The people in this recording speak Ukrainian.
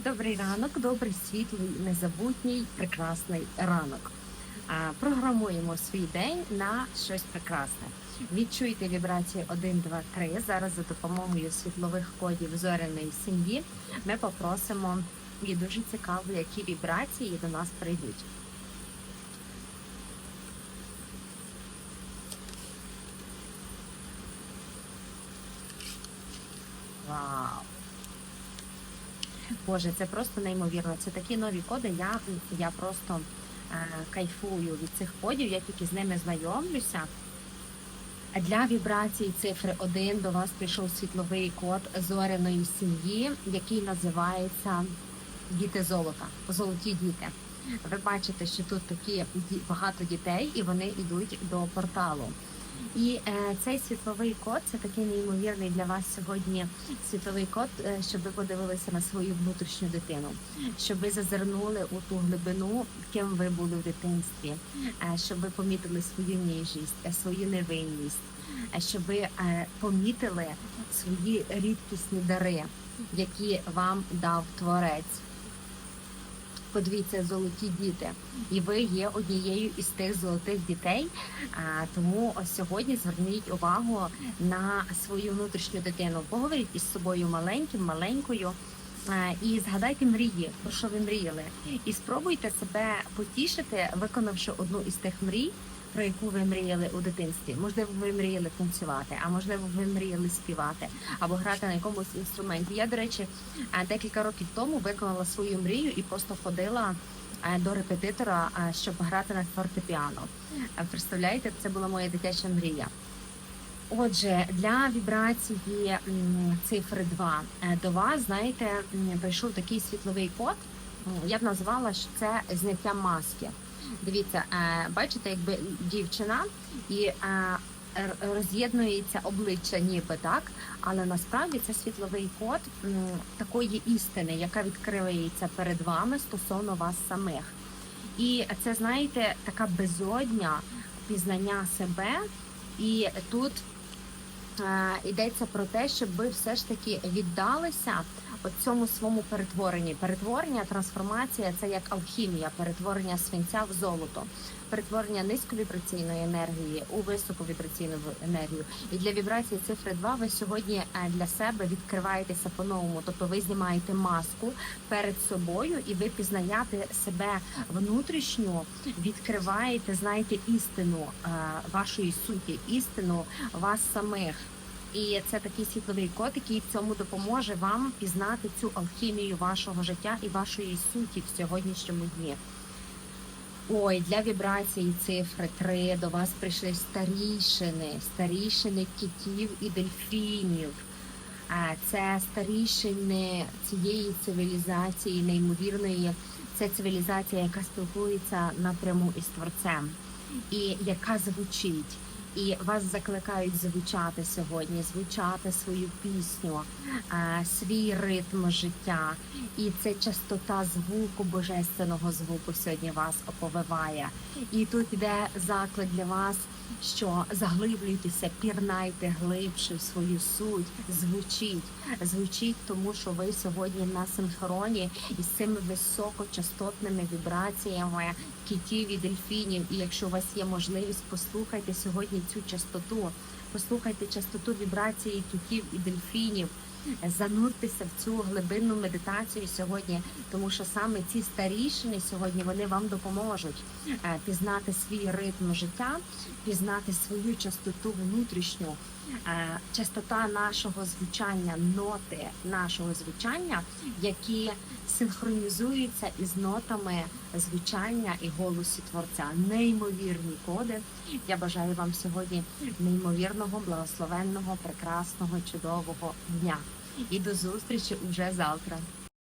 добрий ранок, добрий, світлий, незабутній, прекрасний ранок. Програмуємо свій день на щось прекрасне. Відчуйте вібрації 1, 2, 3. Зараз за допомогою світлових кодів зоряної сім'ї ми попросимо і дуже цікаво, які вібрації до нас прийдуть. Вау! Боже, це просто неймовірно. Це такі нові коди. Я, я просто е, кайфую від цих кодів, я тільки з ними знайомлюся. Для вібрації цифри 1 до вас прийшов світловий код зоряної сім'ї, який називається Діти золота, золоті діти. Ви бачите, що тут такі багато дітей, і вони йдуть до порталу. І е, цей світловий код це такий неймовірний для вас сьогодні світловий код, е, щоб ви подивилися на свою внутрішню дитину, щоб ви зазирнули у ту глибину, ким ви були в дитинстві, е, щоб ви помітили свою ніжність, е, свою невинність, е, щоб ви е, помітили свої рідкісні дари, які вам дав творець. Подивіться, золоті діти, і ви є однією із тих золотих дітей. А, тому сьогодні зверніть увагу на свою внутрішню дитину. Поговоріть із собою маленьким, маленькою. І згадайте мрії, про що ви мріяли, і спробуйте себе потішити, виконавши одну із тих мрій, про яку ви мріяли у дитинстві. Можливо, ви мріяли танцювати, а можливо, ви мріяли співати або грати на якомусь інструменті. Я, до речі, декілька років тому виконала свою мрію і просто ходила е, до репетитора, е, щоб грати на фортепіано. Е, Представляєте, це була моя дитяча мрія. Отже, для вібрації цифри 2 е, до вас, знаєте, прийшов такий світловий код. Я б назвала, що це зняття маски. Дивіться, е, бачите, якби дівчина і е, роз'єднується обличчя, ніби так, але насправді це світловий код такої істини, яка відкривається перед вами стосовно вас самих. І це, знаєте, така безодня пізнання себе. І тут е, йдеться про те, щоб ви все ж таки віддалися цьому своєму перетворенні. Перетворення, трансформація це як алхімія, перетворення свинця в золото, перетворення низьковібраційної енергії у високовібраційну енергію. І для вібрації цифри 2 ви сьогодні е, для себе відкриваєтеся по-новому. Тобто ви знімаєте маску перед собою і ви пізнаєте себе внутрішньо, відкриваєте, знаєте, істину е, вашої суті, істину вас самих. І це такий світловий код, який в цьому допоможе вам пізнати цю алхімію вашого життя і вашої суті в сьогоднішньому дні. Ой, для вібрації цифри 3 до вас прийшли старішини, старішини китів і дельфінів. Це старішини цієї цивілізації, неймовірної. Це цивілізація, яка спілкується напряму із творцем і яка звучить. І вас закликають звучати сьогодні, звучати свою пісню, е, свій ритм життя. І це частота звуку, божественного звуку сьогодні вас оповиває. І тут іде заклик для вас, що заглиблюйтеся, пірнайте глибше в свою суть, звучіть, звучіть, тому що ви сьогодні на синхроні із цими високочастотними вібраціями китів і дельфінів. І якщо у вас є можливість, послухайте сьогодні цю частоту, послухайте частоту вібрації кітів і дельфінів. Зануртеся в цю глибинну медитацію сьогодні, тому що саме ці старішини сьогодні вони вам допоможуть е, пізнати свій ритм життя, пізнати свою частоту внутрішню, частота нашого звучання, ноти нашого звучання, які синхронізуються із нотами звучання і голосу творця. Неймовірні коди. Я бажаю вам сьогодні неймовірного, благословенного, прекрасного, чудового дня. І до зустрічі уже завтра.